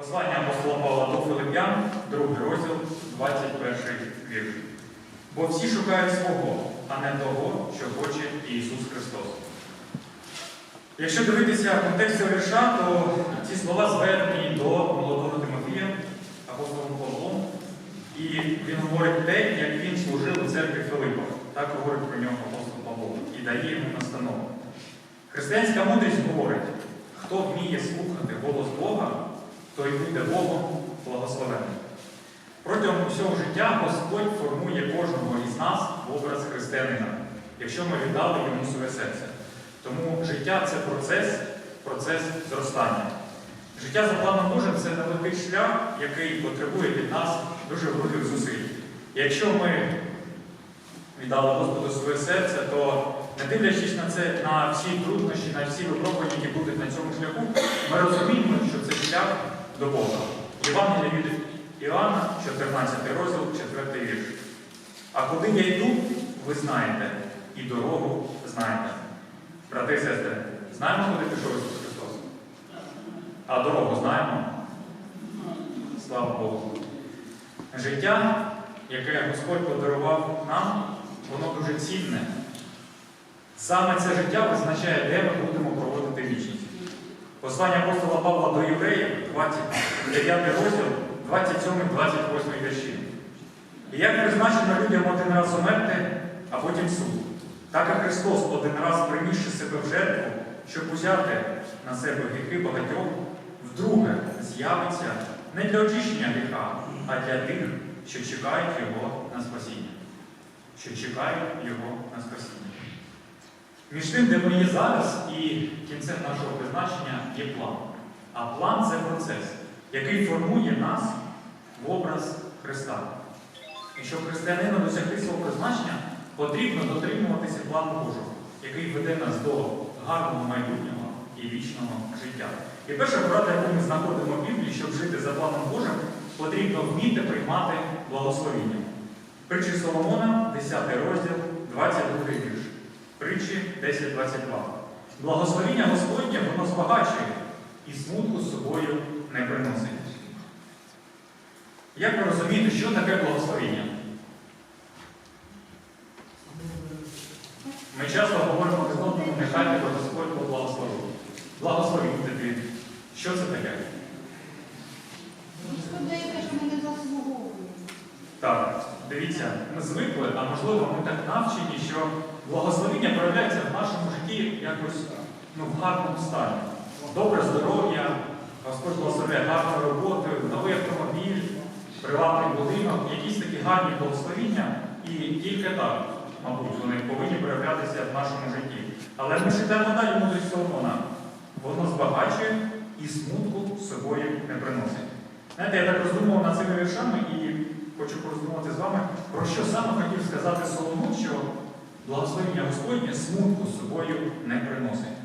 Послання апостола Павла до Филип'ян, другий розділ, 21 вірш. Бо всі шукають свого, а не того, що хоче Ісус Христос. Якщо дивитися контекст цього вірша, то ці слова звернені до молодого Тимофія, апостолом Павлом, і він говорить те, як він служив у церкві Филиппа. Так говорить про нього апостол Павло і дає йому настанову. Християнська мудрість говорить, хто вміє слухати голос Бога, той буде Богом благословений. Протягом усього життя Господь формує кожного із нас в образ християнина, якщо ми віддали йому своє серце. Тому життя це процес, процес зростання. Життя за планом Божим це нелегкий шлях, який потребує від нас дуже великих зусиль. Якщо ми віддали Господу своє серце, то не дивлячись на це, на всі труднощі, на всі випробування, які будуть на цьому шляху, ми розуміємо, що це шлях до Бога. Євангелія від Іоанна, 14 розділ, 4 вірш. А куди я йду, ви знаєте, і дорогу знаєте. Брати і сестри, знаємо, куди пішов Ісус Христос? А дорогу знаємо? Слава Богу. Життя, яке Господь подарував нам, воно дуже цінне. Саме це життя визначає, де ми будемо. Послання апостола Павла до Євреїв, 29 розділ, 27-28 вірші. І як призначено людям один раз умерти, а потім суд. Так і Христос один раз принісши себе в жертву, щоб узяти на себе гріхи багатьох, вдруге з'явиться не для очищення гріха, а для тих, що чекають Його на спасіння. Що чекають Його на спасіння. Між тим, де ми є зараз і кінцем нашого призначення є план. А план це процес, який формує нас в образ Христа. І щоб християнину досягти свого призначення, потрібно дотримуватися плану Божого, який веде нас до гарного майбутнього і вічного життя. І перша порада, яку ми знаходимо в Біблії, щоб жити за планом Божим, потрібно вміти приймати благословіння. Притчі Соломона, 10 розділ, 22 вірш. Притчі 10.22. Благословіння Господнє воно збагачує і смутку з собою не приносить. Як ви розумієте, що таке благословіння? Ми часто говоримо один одному, нехай тебе Господь поблагословив. Благословіть тобі. Що це таке? Так, дивіться, ми звикли, а можливо, ми так навчені, що благословіння проявляється в нашому житті якось ну, в гарному стані. Добре здоров'я, Господь благословляє гарну роботу, новий автомобіль, приватний будинок, якісь такі гарні благословіння, і тільки так, мабуть, вони повинні проявлятися в нашому житті. Але ми читаємо далі мудрість Соломона. Воно збагачує і смутку з собою не приносить. Знаєте, я так роздумував над цими віршами і хочу пороздумувати з вами, про що саме хотів сказати Соломон, що благословення Господнє смутку з собою не приносить.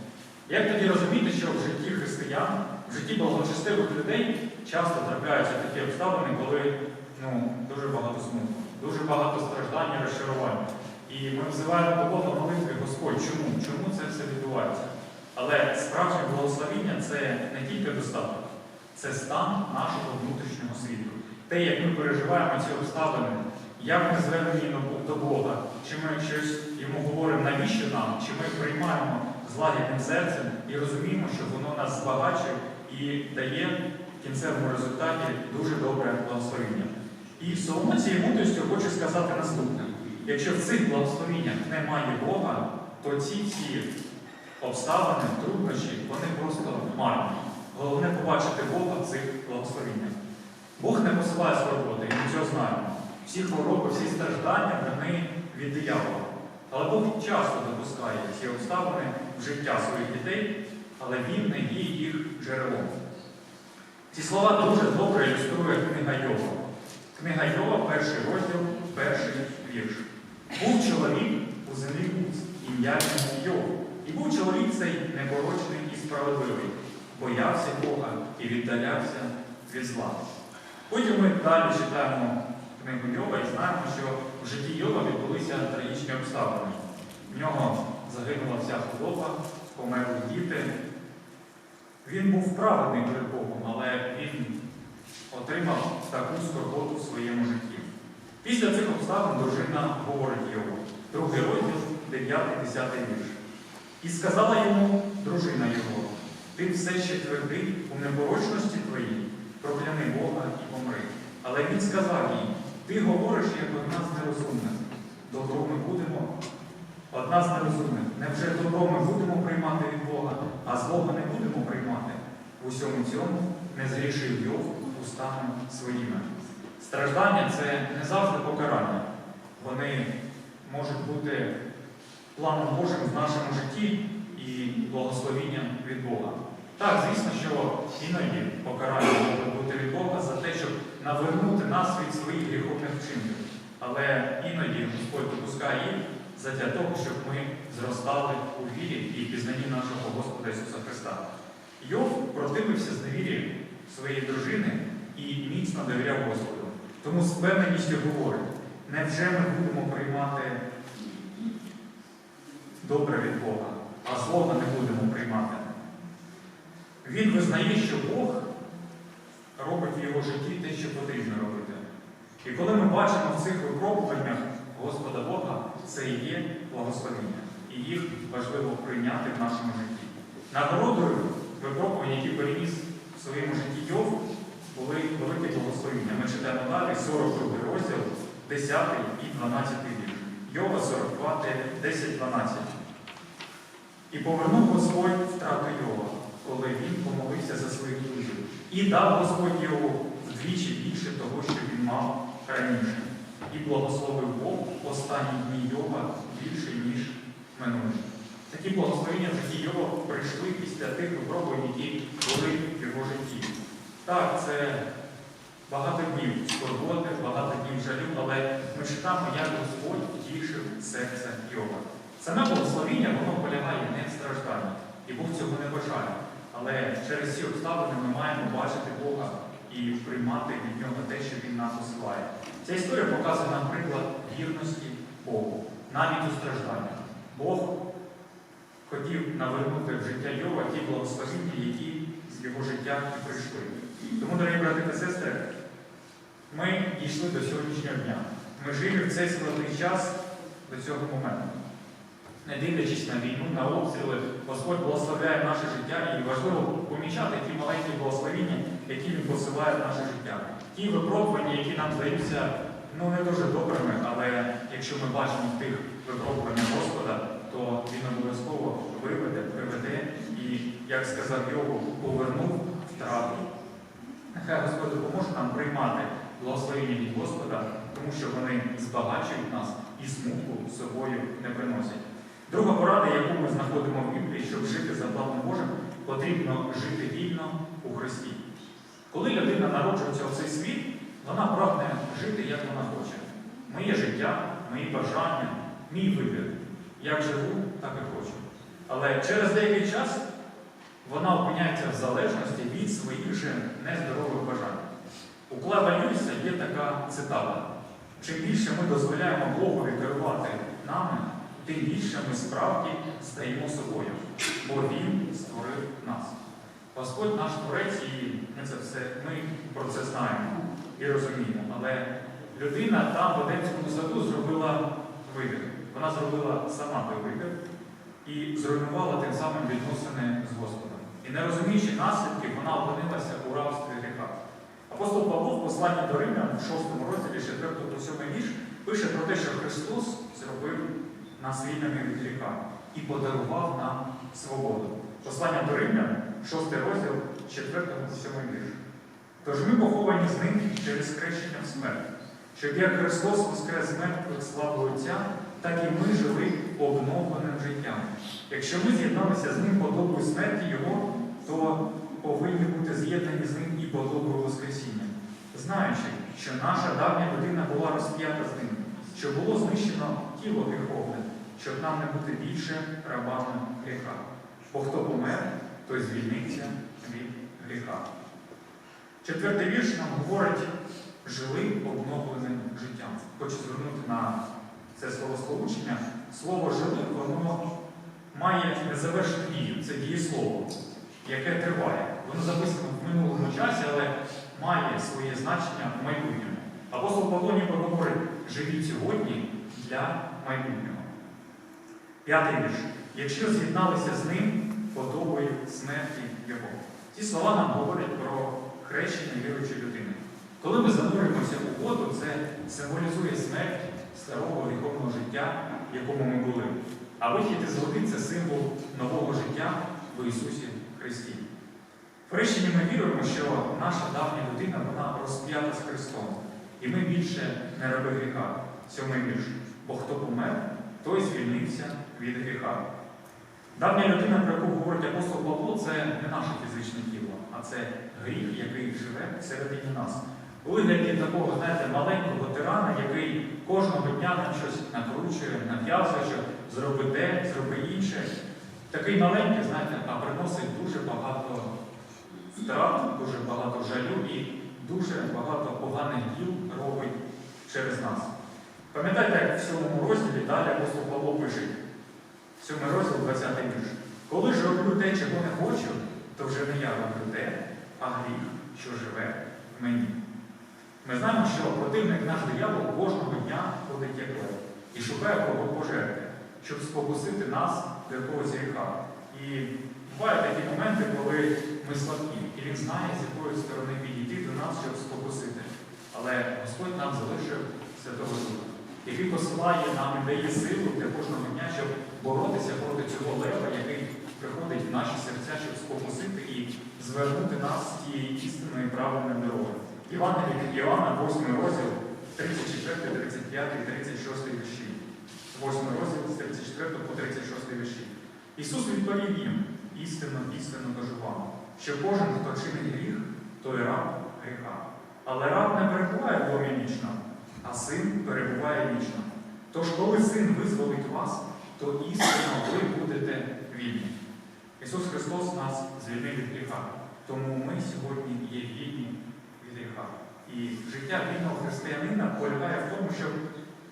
Як тоді розуміти, що в житті християн, в житті благочестивих людей часто трапляються такі обставини, коли ну, дуже багато смутку, дуже багато страждань і розчарувань. І ми взиваємо до Бога молитви, Господь, чому? Чому це все відбувається? Але справжнє благословіння це не тільки достаток, це стан нашого внутрішнього світу. Те, як ми переживаємо ці обставини, як ми звернені до Бога, чи ми щось йому говоримо, навіщо нам, чи ми приймаємо з лагідним серцем і розуміємо, що воно нас збагачує і дає в кінцевому результаті дуже добре благословіння. І Соломон цією мудрістю хочу сказати наступне: якщо в цих благословіннях немає Бога, то ці всі обставини, труднощі, вони просто марні. Головне побачити Бога в цих благословіннях. Бог не посилає скорботи, і ми цього знаємо. Всі хвороби, всі страждання вони від диявола. Але Бог часто допускає ці обставини в життя своїх дітей, але Він не є їх джерелом. Ці слова дуже добре ілюструє книга Йова. Книга Йова, перший розділ, перший вірш. Був чоловік у землі ім'я Йов. І був чоловік цей непорочний і справедливий, боявся Бога і віддалявся від зла. Потім ми далі читаємо книгу Йова і знаємо, що в житті Йова відбулися трагічні обставини. В нього загинула вся худоба, померли діти. Він був праведний перед Богом, але він отримав таку скорботу в своєму житті. Після цих обставин дружина говорить йому, другий розділ, 9-10 вірш. І сказала йому дружина його, ти все ще твердий у непорочності твоїй, прокляни Бога і помри. Але він сказав їй, ти говориш, як одна з нерозумних. Добро ми будемо, одна з нерозумних. Невже добро ми будемо приймати від Бога, а злого не будемо приймати? Усьому цьому не зрішив Йов устами своїми. Страждання це не завжди покарання. Вони можуть бути планом Божим в нашому житті і благословінням від Бога. Так, звісно, що іноді покарання бути від Бога за те, щоб навернути нас від своїх гріховних вчинків. Але іноді Господь допускає їх задля того, щоб ми зростали у вірі і пізнанні нашого Господа Ісуса Христа. Йов противився зневірі своєї дружини і міцно довіряв Господу. Тому з певненістю говорить, невже ми будемо приймати добре від Бога, а злого не будемо приймати. Він визнає, що Бог робить в його житті те, що потрібно робити. І коли ми бачимо в цих випробуваннях Господа Бога, це і є благословення. І їх важливо прийняти в нашому житті. Нагородою випробувань, які переніс в своєму житті Йов, були великі благословення. Ми читаємо далі 42 розділ, 10 і 12 вірш. Йова 42, 10, 12. І повернув Господь втрату Йова, коли він помолився за своїх друзів. І дав Господь Йову вдвічі більше того, що він мав раніше. І благословив Бог останні дні Йова більше, ніж минулі. Такі благословення в житті Йова прийшли після тих випробувань, які були в його житті. Так, це багато днів скорботи, багато днів жалю, але ми читаємо, як Господь тішив серце Йова. Саме благословіння, воно полягає не в стражданні, і Бог цього не бажає. Але через ці обставини ми маємо бачити Бога і приймати від нього те, що Він нам посилає. Ця історія показує нам приклад вірності Богу, навіть у стражданнях. Бог хотів навернути в життя Йова ті благословіння, які з його життя і прийшли. Тому, дорогі брати та сестри, ми дійшли до сьогоднішнього дня. Ми живі в цей складний час до цього моменту. Не дивлячись на війну, на обстріли, Господь благословляє наше життя і важливо помічати ті маленькі благословіння, які Він посилає в наше життя. Ті випробування, які нам здаються ну, не дуже добрими, але якщо ми бачимо тих випробуваннях Господа, то Він обов'язково виведе, приведе і, як сказав Йову, повернув втрату. Нехай Господь допоможе нам приймати благословення від Господа, тому що вони збагачують нас і смутку собою не приносять. Друга порада, яку ми знаходимо в Біблії, щоб жити за планом Божим, потрібно жити вільно у Христі. Коли людина народжується в цей світ, вона прагне жити, як вона хоче. Моє життя, мої бажання, мій вибір. Як живу, так і хочу. Але через деякий час вона опиняється в залежності від своїх же нездорових бажань. У Клева Льюіса є така цитата. Чим більше ми дозволяємо Богові керувати нами, тим більше ми справді стаємо собою, бо Він створив нас. Господь наш Творець, і ми це все, ми про це знаємо і розуміємо. Але людина там в Едемському саду зробила вибір. Вона зробила сама той вибір і зруйнувала тим самим відносини з Господом. І не розуміючи наслідків, вона опинилася у рабстві гріха. Апостол Павло в посланні до Римлян в 6 розділі 4 по 7 вірш пише про те, що Христос зробив нас вільними від гріха і подарував нам свободу. Послання до Римлян, 6 розділ 4 7 вірш. Тож ми поховані з ним через хрещення в смерть, щоб як Христос воскрес з мертвих славу Отця, так і ми жили обновленим життям. Якщо ми з'єдналися з ним подобою смерті Його, то повинні бути з'єднані з ним і подобою Воскресіння, знаючи, що наша давня людина була розп'ята з ним, що було знищено тіло гріховне, щоб нам не бути більше рабами гріха. Бо хто помер, той звільниться від гріха. Четвертий вірш нам говорить, жили обновленим життям. Хочу звернути на це словосполучення. Слово жили, воно має незавершену дію. Це дієслово, яке триває. Воно записано в минулому часі, але має своє значення в майбутньому. Апостол Павло ніби говорить, живіть сьогодні для майбутнього. П'ятий вірш. Якщо з'єдналися з ним подобою смерті Його. Ці слова нам говорять про хрещення віруючої людини. Коли ми занурюємося у воду, це символізує смерть старого гріховного життя, в якому ми були. А вихід із води це символ нового життя в Ісусі Христі. В хрещенні ми віруємо, що наша давня людина вона розп'ята з Христом. І ми більше не раби гріха. Сьомий вірш. Бо хто помер, той звільнився від гріха. Давня людина, про яку говорить апостол Павло, це не наше фізичне тіло, а це гріх, який живе всередині нас. У вигляді такого, знаєте, маленького тирана, який кожного дня нам щось накручує, нав'язує, що зроби те, зроби інше. Такий маленький, знаєте, а приносить дуже багато втрат, дуже багато жалю і дуже багато поганих діл робить через нас. Пам'ятаєте, як в сьомому розділі далі апостол Павло пише, сьомий розділ, 20 вірш. Коли ж роблю те, чого не хочу, то вже не я роблю те, а гріх, що живе в мені. Ми знаємо, що противник наш диявол кожного дня ходить як лев і шукає кого пожерти, щоб спокусити нас до якогось гріха. І бувають такі моменти, коли ми слабкі, і він знає, з якої сторони підійти до нас, щоб спокусити. Але Господь нам залишив Святого Духа, який посилає нам і дає силу для кожного дня, щоб боротися проти цього лева, який приходить в наші серця, щоб спокусити і звернути нас з тієї істинної правильної дороги. Івана Іоанна, 8 розділ, 34, 35, 36 вірші. 8 розділ з 34 по 36 вірші. Ісус відповів їм, істинно, істинно кажу вам, що кожен, хто чинить гріх, той раб гріха. Але раб не перебуває в домі вічно, а син перебуває вічно. Тож, коли син визволить вас, то істинно ви будете вільні. Ісус Христос нас звільнив від гріха. Тому ми сьогодні є вільні від гріха. І життя вільного християнина полягає в тому, щоб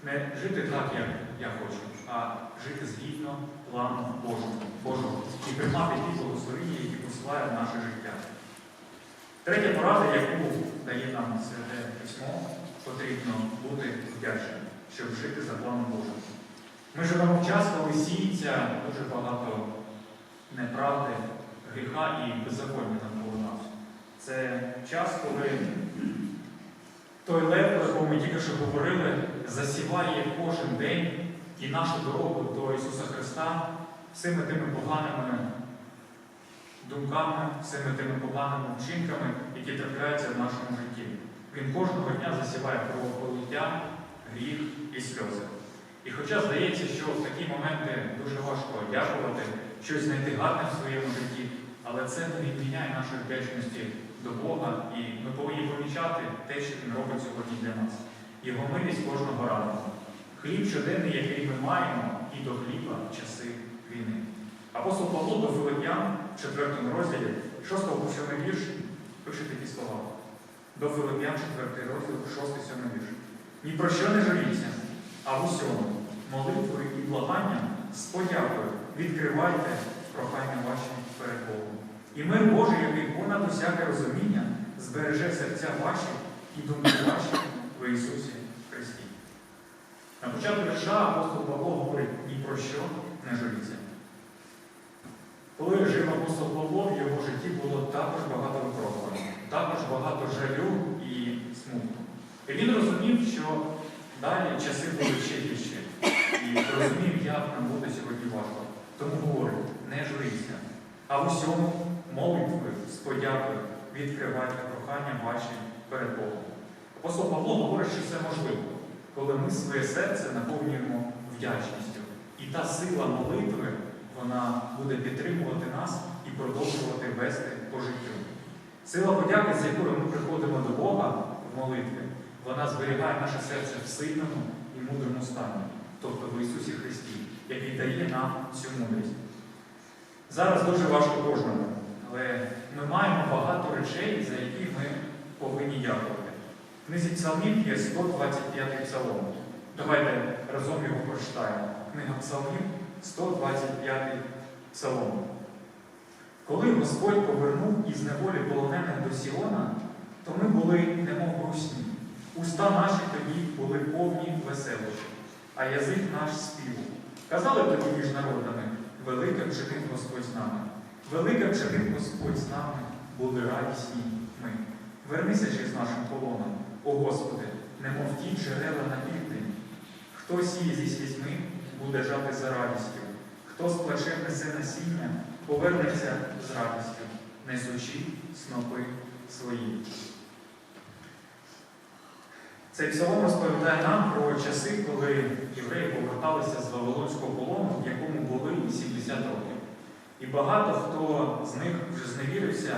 не жити так, як я хочу, а жити згідно плану Божого, Божого і приймати ті благословення, які посилає в наше життя. Третя порада, яку дає нам святе письмо, потрібно бути вдячним, щоб жити за планом Божим. Ми живемо в час, коли сіється дуже багато неправди, гріха і беззаконня навколо нас. Це час, коли той лев, про якого ми тільки що говорили, засіває кожен день і нашу дорогу до Ісуса Христа всіми тими поганими думками, всіми тими поганими вчинками, які трапляються в нашому житті. Він кожного дня засіває кровопролиття, гріх і сльози. І хоча здається, що в такі моменти дуже важко дякувати, щось знайти гарне в своєму житті, але це не відміняє нашої вдячності до Бога, і ми повинні помічати те, що Він робить сьогодні для нас. Його милість кожного ранку. Хліб щоденний, який ми маємо, і до хліба в часи війни. Апостол Павло до Филип'ян в 4 розділі 6 по 7 вірш пише такі слова. До Филип'ян 4 розділ, 6-7 вірш. Ні про що не жаліться, а в усьому, молитвою і благанням з подякою відкривайте прохання ваші перед Богом. І мир Божий, який понад усяке розуміння, збереже серця ваші і думки ваші в Ісусі Христі. На початку вірша апостол Павло говорить ні про що не жаліться. Коли жив апостол Павло, в його житті було також багато випробувань, також багато жалю і смутку. І він розумів, що далі часи будуть ще гірші. І розумів, як нам буде сьогодні важко. Тому говорить, не журіться, а в усьому молитвою з подякою відкривайте прохання ваші перед Богом. Апостол Павло говорить, що це можливо, коли ми своє серце наповнюємо вдячністю. І та сила молитви, вона буде підтримувати нас і продовжувати вести по життю. Сила подяки, з якою ми приходимо до Бога в молитві, вона зберігає наше серце в сильному і мудрому стані, тобто в Ісусі Христі, який дає нам цю мудрість. Зараз дуже важко кожному, але ми маємо багато речей, за які ми повинні дякувати. В книзі псалмів є 125 псалом. Давайте разом його прочитаємо. Книга псалмів 125 псалом. Коли Господь повернув із неволі полонених до Сіона, то ми були Уста наші тоді були повні веселощі, а язик наш спів. Казали тоді між народами, велика вчинив Господь з нами, велика вчинив Господь з нами, були радісні ми. Вернися ще з нашим полоном, о Господи, немов ті джерела на південь. Хто сіє зі слізьми, буде жати за радістю, хто сплаче несе насіння, повернеться з радістю, несучи снопи свої. Цей псалом розповідає нам про часи, коли євреї поверталися з Вавилонського полону, в якому були 70 років. І багато хто з них вже зневірився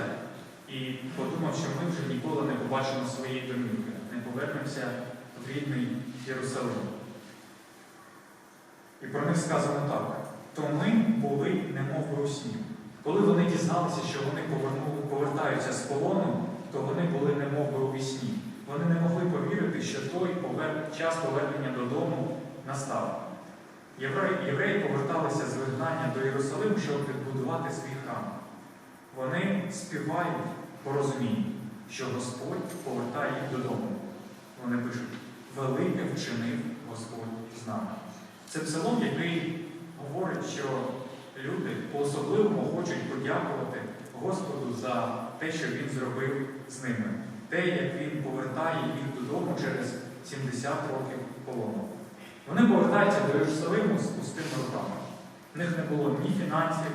і подумав, що ми вже ніколи не побачимо своєї домівки, не повернемося в рідний Єрусалим. І про них сказано так: то ми були немов у сні. Коли вони дізналися, що вони повертаються з полону, то вони були немов у вісні. Вони не могли повірити, що той час повернення додому настав. Євреї, поверталися з вигнання до Єрусалиму, щоб відбудувати свій храм. Вони співають по що Господь повертає їх додому. Вони пишуть, велике вчинив Господь з нами. Це псалом, який говорить, що люди по-особливому хочуть подякувати Господу за те, що Він зробив з ними. Те, як Він повертає їх додому через 70 років полону. Вони повертаються до Єрусалиму з пустими руками. В них не було ні фінансів,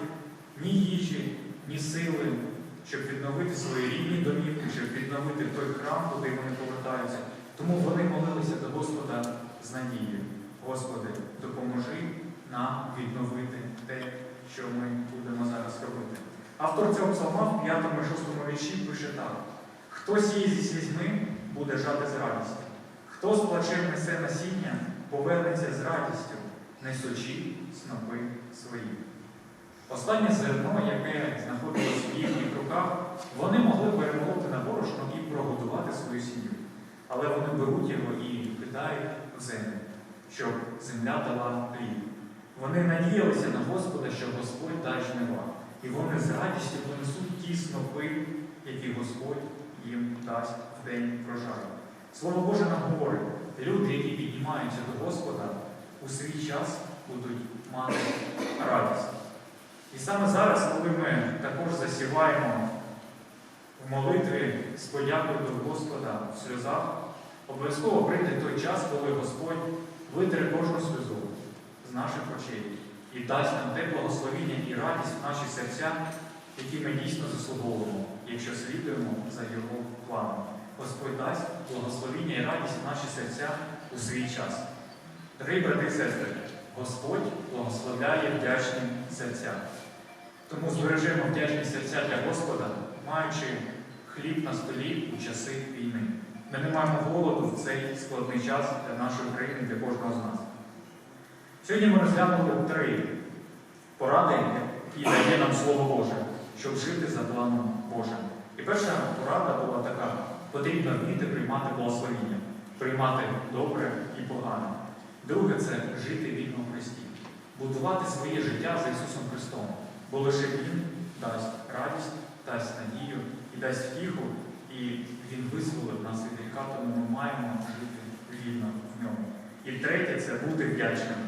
ні їжі, ні сили, щоб відновити свої рідні домівки, щоб відновити той храм, куди вони повертаються. Тому вони молилися до Господа з надією. Господи, допоможи нам відновити те, що ми будемо зараз робити. Автор цього псалма в 5-6 вірші пише так: хто сіє зі слізьми, буде жати з радістю. Хто з плачем несе насіння, повернеться з радістю, несучи снопи свої. Останнє зерно, яке знаходилось в їхніх руках, вони могли перемолоти на борошно і прогодувати свою сім'ю. Але вони беруть його і кидають в землю, щоб земля дала плід. Вони надіялися на Господа, що Господь дасть жнива. І вони з радістю понесуть ті снопи, які Господь їм дасть в день врожаю. Слово Боже нам говорить, люди, які піднімаються до Господа, у свій час будуть мати радість. І саме зараз, коли ми також засіваємо в молитві з подякою до Господа в сльозах, обов'язково прийде той час, коли Господь витре кожну сльозу з наших очей і дасть нам те благословіння і радість в наші серця, які ми дійсно заслуговуємо, якщо слідуємо за Його планом. Господь дасть благословіння і радість в наші серця у свій час. Дорогі брати і сестри, Господь благословляє вдячні серця. Тому збережемо вдячні серця для Господа, маючи хліб на столі у часи війни. Ми не маємо голоду в цей складний час для нашої країни, для кожного з нас. Сьогодні ми розглянули три поради, які дає нам Слово Боже, щоб жити за планом Божим. І перша порада була така: потрібно вміти приймати благословіння, приймати добре і погане. Друге це жити вільно в Христі, будувати своє життя з Ісусом Христом, бо лише Він дасть радість, дасть надію і дасть втіху, і Він визволить нас від гріха, тому ми маємо жити вільно в ньому. І третє це бути вдячним,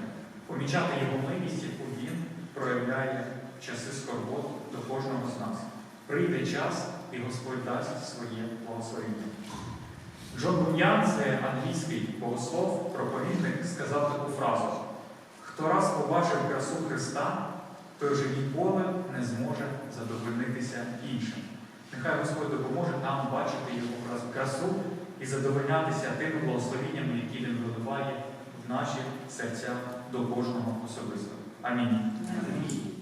помічати його милість, яку він проявляє в часи скорбот до кожного з нас. Прийде час, і Господь дасть своє благословення. Джон Буньян, це англійський богослов, проповідник, сказав таку фразу: хто раз побачив красу Христа, той вже ніколи не зможе задовольнитися іншим. Нехай Господь допоможе нам бачити його красу і задовольнятися тими благословеннями, які Він виливає в наші серця до кожного особисто. Амінь. Амінь.